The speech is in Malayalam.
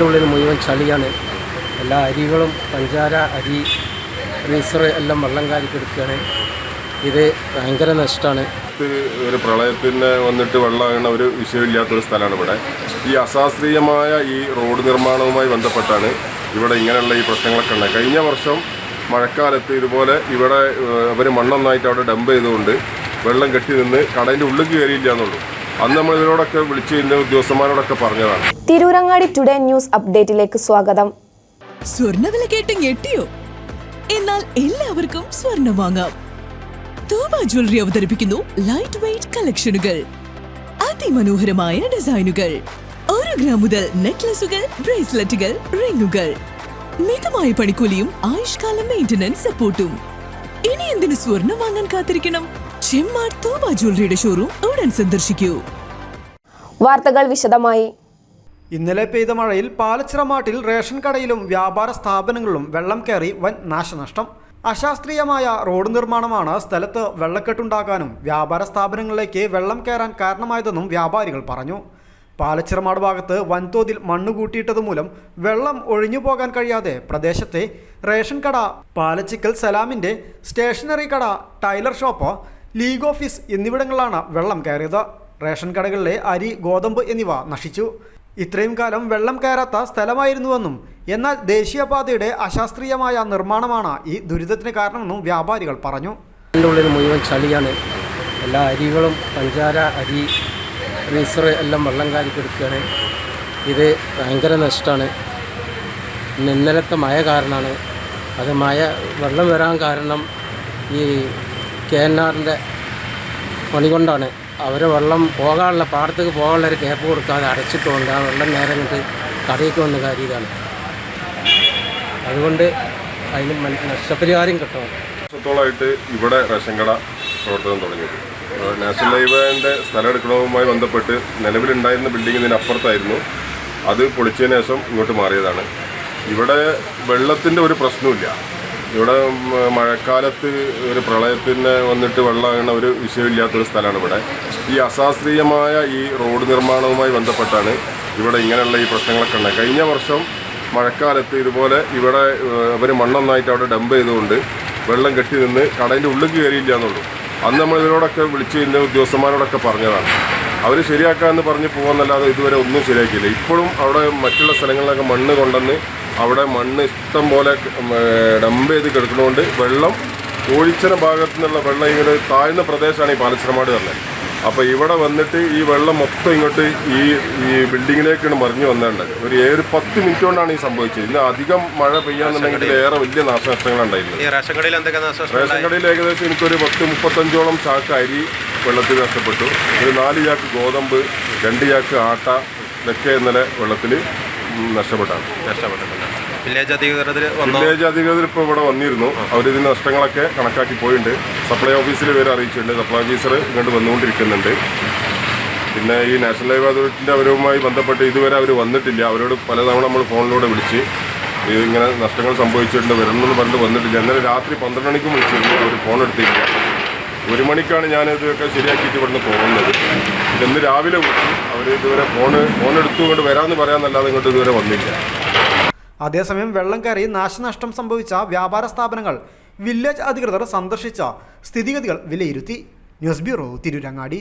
ഇതിന്റെ ഉള്ളിൽ മുഴുവൻ ചളിയാണ്. എല്ലാ അരികളും പഞ്ചാര അരി ഫ്രീസർ എല്ലാം വെള്ളം കാലിക്കെടുക്കുകയാണ് ഇത് ഭയങ്കര നഷ്ടമാണ്. ഒരു പ്രളയത്തിന് വന്നിട്ട് വെള്ളമാകുന്ന ഒരു വിഷയമില്ലാത്തൊരു സ്ഥലമാണ് ഇവിടെ. ഈ അശാസ്ത്രീയമായ ഈ റോഡ് നിർമ്മാണവുമായി ബന്ധപ്പെട്ടാണ് ഇവിടെ ഇങ്ങനെയുള്ള ഈ പ്രശ്നങ്ങളൊക്കെ ഉണ്ടായത്. കഴിഞ്ഞ വർഷം മഴക്കാലത്ത് ഇതുപോലെ ഇവിടെ അവർ മണ്ണൊന്നായിട്ട് അവിടെ ഡംപ് ചെയ്തുകൊണ്ട് വെള്ളം കെട്ടി നിന്ന് കടലിന്റെ ഉള്ളിൽ കയറിയില്ല എന്നുള്ളൂ. അന്ന് നമ്മൾ ഇവരോടൊക്കെ വിളിച്ച് ഇന്ന് ഉദ്യോഗസ്ഥന്മാരോടൊക്കെ പറഞ്ഞതാണ്. തിരൂരങ്ങാടി ടുഡേ ന്യൂസ് അപ്ഡേറ്റിലേക്ക് സ്വാഗതം. സ്വർണവില കേട്ട് ഞെട്ടിയോ? എന്നാൽ എല്ലാവർക്കും സ്വർണം വാങ്ങാം. തൂബ ജ്വല്ലറി അവതരിപ്പിക്കുന്നു ലൈറ്റ് വെയിറ്റ് കളക്ഷനുകൾ അതിമനോഹരമായ ഡിസൈനുകൾ ഒരു ഗ്രാം മുതൽ നെക്ലസുകൾ ബ്രേസ്ലെറ്റുകൾ റിങ്ങുകൾ മിതമായ പണിക്കൂലിയും ആയുഷ്കാല മെയിന്റനൻസ് സപ്പോർട്ടും ഇനി എന്തിനു സ്വർണം വാങ്ങാൻ കാത്തിരിക്കണം? ചെമ്മാർ തോബ ജ്വല്ലറിയുടെ ഷോറൂം ഉടൻ സന്ദർശിക്കൂ. വാർത്തകൾ വിശദമായി. ഇന്നലെ പെയ്ത മഴയിൽ പാലച്ചിറമാട്ടിൽ റേഷൻ കടയിലും വ്യാപാര സ്ഥാപനങ്ങളിലും വെള്ളം കയറി വൻ നാശനഷ്ടം. അശാസ്ത്രീയമായ റോഡ് നിർമ്മാണമാണ് സ്ഥലത്ത് വെള്ളക്കെട്ടുണ്ടാക്കാനും വ്യാപാര സ്ഥാപനങ്ങളിലേക്ക് വെള്ളം കയറാൻ കാരണമായതെന്നും വ്യാപാരികൾ പറഞ്ഞു. പാലച്ചിറമാട് ഭാഗത്ത് വൻതോതിൽ മണ്ണ് കൂട്ടിയിട്ടത് മൂലം വെള്ളം ഒഴിഞ്ഞു പോകാൻ കഴിയാതെ പ്രദേശത്തെ റേഷൻ കട പാലച്ചിക്കൽ സലാമിന്റെ സ്റ്റേഷനറി കട ടൈലർ ഷോപ്പ് ലീഗ് ഓഫീസ് എന്നിവിടങ്ങളിലാണ് വെള്ളം കയറിയത്. റേഷൻ കടകളിലെ അരി ഗോതമ്പ് എന്നിവ നശിച്ചു. ഇത്രയും കാലം വെള്ളം കയറാത്ത സ്ഥലമായിരുന്നുവെന്നും എന്നാൽ ദേശീയപാതയുടെ അശാസ്ത്രീയമായ നിർമ്മാണമാണ് ഈ ദുരിതത്തിന് കാരണമെന്നും വ്യാപാരികൾ പറഞ്ഞു. ഉള്ളിൽ മുഴുവൻ ചളിയാണ്. എല്ലാ അരികളും പഞ്ചാര അരി ഫ്രീസർ എല്ലാം വെള്ളം കാലിക്കെടുക്കുകയാണ് ഇത് ഭയങ്കര നഷ്ടമാണ്. ഇന്നലത്തെ മഴ കാരണമാണ്. അത് മഴ വെള്ളം വരാൻ കാരണം ഈ കെ എൻ ആറിന്റെ പണി കൊണ്ടാണ്. അവർ വെള്ളം പോകാനുള്ള പാടത്തേക്ക് പോകാനുള്ള ഒരു ഗ്യാപ്പ് കൊടുക്കാതെ അടച്ചിട്ടുകൊണ്ട് ആ വെള്ളം നേരെ ഇങ്ങോട്ട് കടയിലേക്ക് വന്ന കാര്യമാണ് അതുകൊണ്ട് അതിന് നഷ്ടപരിഹാരം കിട്ടണം. വർഷത്തോളമായിട്ട് ഇവിടെ റേഷൻ കട പ്രവർത്തനം തുടങ്ങിയത് ഏഹ് നാഷണൽ ഹൈവേന്റെ സ്ഥലം എടുക്കണവുമായി ബന്ധപ്പെട്ട് നിലവിലുണ്ടായിരുന്ന ബിൽഡിംഗ് അപ്പുറത്തായിരുന്നു. അത് പൊളിച്ചതിന് ശേഷം ഇങ്ങോട്ട് മാറിയതാണ്. ഇവിടെ വെള്ളത്തിന്റെ ഒരു പ്രശ്നമില്ല ഇവിടെ മഴക്കാലത്ത് ഒരു പ്രളയത്തിന് വന്നിട്ട് വെള്ളമാകുന്ന ഒരു വിഷയമില്ലാത്തൊരു സ്ഥലമാണ് ഇവിടെ. ഈ അശാസ്ത്രീയമായ ഈ റോഡ് നിർമ്മാണവുമായി ബന്ധപ്പെട്ടാണ് ഇവിടെ ഇങ്ങനെയുള്ള ഈ പ്രശ്നങ്ങളൊക്കെ ഉണ്ടായത്. കഴിഞ്ഞ വർഷം മഴക്കാലത്ത് ഇതുപോലെ ഇവിടെ അവർ മണ്ണൊന്നായിട്ട് അവിടെ ഡംപ് ചെയ്തുകൊണ്ട് വെള്ളം കെട്ടി നിന്ന് കടയിന്റെ ഉള്ളിൽ കയറിയില്ല എന്നുള്ളൂ. അന്ന് നമ്മൾ ഇവരോടൊക്കെ വിളിച്ച് ഇതിന്റെ ഉദ്യോഗസ്ഥന്മാരോടൊക്കെ പറഞ്ഞതാണ്. അവർ ശരിയാക്കാമെന്ന് പറഞ്ഞ് പോകുന്നല്ലാതെ ഇതുവരെ ഒന്നും ശരിയാക്കിയില്ല. ഇപ്പോഴും അവിടെ മറ്റുള്ള സ്ഥലങ്ങളിലൊക്കെ മണ്ണ് കൊണ്ടുവന്ന് അവിടെ മണ്ണ് ഇഷ്ടം പോലെ ഡംപ് ചെയ്ത് കിടക്കുന്നതുകൊണ്ട് വെള്ളം കോഴിച്ചന ഭാഗത്തു നിന്നുള്ള വെള്ളം ഇങ്ങനെ താഴ്ന്ന പ്രദേശമാണ് ഈ പാലശ്രമാട് തന്നെ. അപ്പോൾ ഇവിടെ വന്നിട്ട് ഈ വെള്ളം മൊത്തം ഇങ്ങോട്ട് ഈ ഈ ബിൽഡിങ്ങിലേക്കാണ് മറിഞ്ഞു വന്നേണ്ടത്. ഒരു ഏഴ് പത്ത് മിനിറ്റ് കൊണ്ടാണ് ഈ സംഭവിച്ചത്. ഇന്ന് അധികം മഴ പെയ്യാന്നുണ്ടെങ്കിൽ ഏറെ വലിയ നാശനഷ്ടങ്ങളുണ്ടായിരുന്നു റേഷൻ കടയിൽ ഏകദേശം എനിക്കൊരു പത്ത് മുപ്പത്തഞ്ചോളം ചാക്ക് അരി വെള്ളത്തിൽ നഷ്ടപ്പെട്ടു. ഒരു നാല് ചാക്ക് ഗോതമ്പ് രണ്ട് ചാക്ക് ആട്ട ഇതൊക്കെ ഇന്നലെ വെള്ളത്തിൽ നഷ്ടപ്പെട്ടാണ്. നഷ്ടപ്പെട്ടിട്ടുണ്ട്. വില്ലേജ് അധികൃതർ വില്ലേജ് അധികൃതർ ഇപ്പോൾ ഇവിടെ വന്നിരുന്നു. ഇതിന്റെ നഷ്ടങ്ങളൊക്കെ കണക്കാക്കി പോയിട്ടുണ്ട് സപ്ലൈ ഓഫീസിൽ പേര് അറിയിച്ചിട്ടുണ്ട്. സപ്ലൈ ഓഫീസർ ഇങ്ങോട്ട് വന്നുകൊണ്ടിരിക്കുന്നുണ്ട്. പിന്നെ ഈ നാഷണൽ ഹൈവേ അതോറിറ്റിന്റെ അവരുമായി ബന്ധപ്പെട്ട് ഇതുവരെ അവർ വന്നിട്ടില്ല. അവരോട് പലതവണ നമ്മൾ ഫോണിലൂടെ വിളിച്ച് ഇങ്ങനെ നഷ്ടങ്ങൾ സംഭവിച്ചിട്ടുണ്ട് വരണമെന്ന് പറഞ്ഞിട്ട് വന്നിട്ടില്ല. ഇന്നലെ രാത്രി പന്ത്രണ്ട് മണിക്കും വിളിച്ചിരുന്നു. അവർ ഫോൺ എടുത്തില്ല ഒരു മണിക്കാണ് ഞാൻ ഇതൊക്കെ ശരിയാക്കിയിട്ട് ഇവിടുന്ന് പോകുന്നത്. ഇന്ന് രാവിലെ വിളിച്ചു അവർ ഇതുവരെ ഫോൺ ഫോൺ എടുത്തു കൊണ്ട് വരാമെന്ന് പറയാമെന്നല്ലാതെ ഇങ്ങോട്ട് ഇതുവരെ വന്നില്ല. അതേസമയം വെള്ളം കയറി നാശനഷ്ടം സംഭവിച്ച വ്യാപാര സ്ഥാപനങ്ങൾ വില്ലേജ് അധികൃതർ സന്ദർശിച്ച സ്ഥിതിഗതികൾ വിലയിരുത്തി. News bureau Tirurangadi.